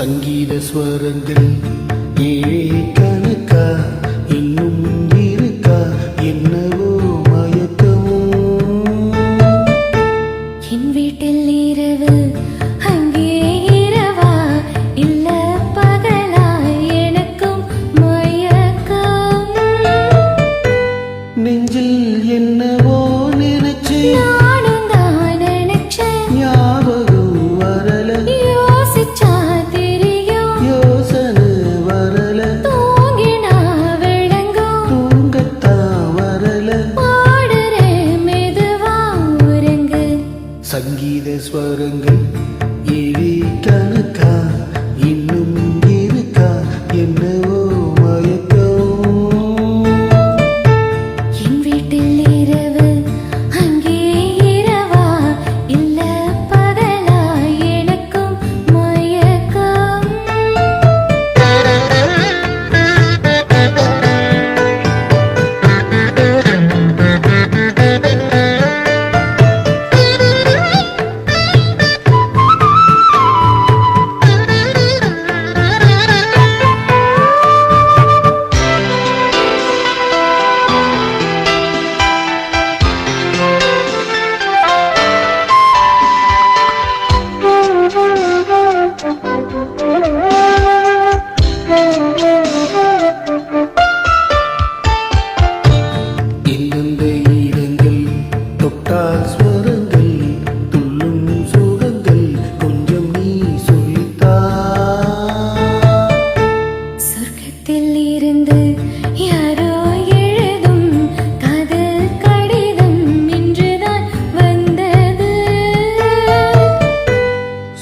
ஸ்வரங்கள் ஏழே கணக்கா? இன்னும் இருக்கா என்னவோ மயக்கமோ? என் வீட்டில் இரவு அங்கே இரவா? இல்ல பகலா எனக்கும் மயக்கம்? நெஞ்சில் என்னவோ நினைச்சு சங்கீத ஸ்வரங்கள்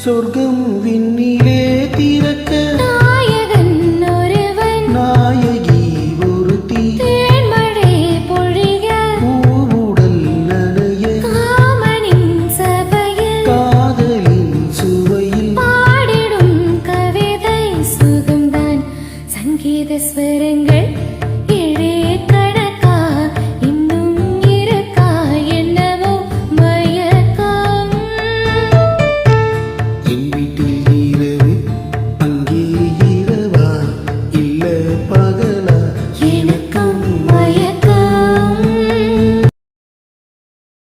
சொர்க்கம் விண்ணிலே திறக்க. நாயகன் ஒருவன். நாயகி ஒருத்தி. தேன்மழை பொழிய பூவுடல் நனைய. காமனின் சபையில். காதலின் சுவையில். பாடிடும் கவிதை சுகம்தான். சங்கீத ஸ்வர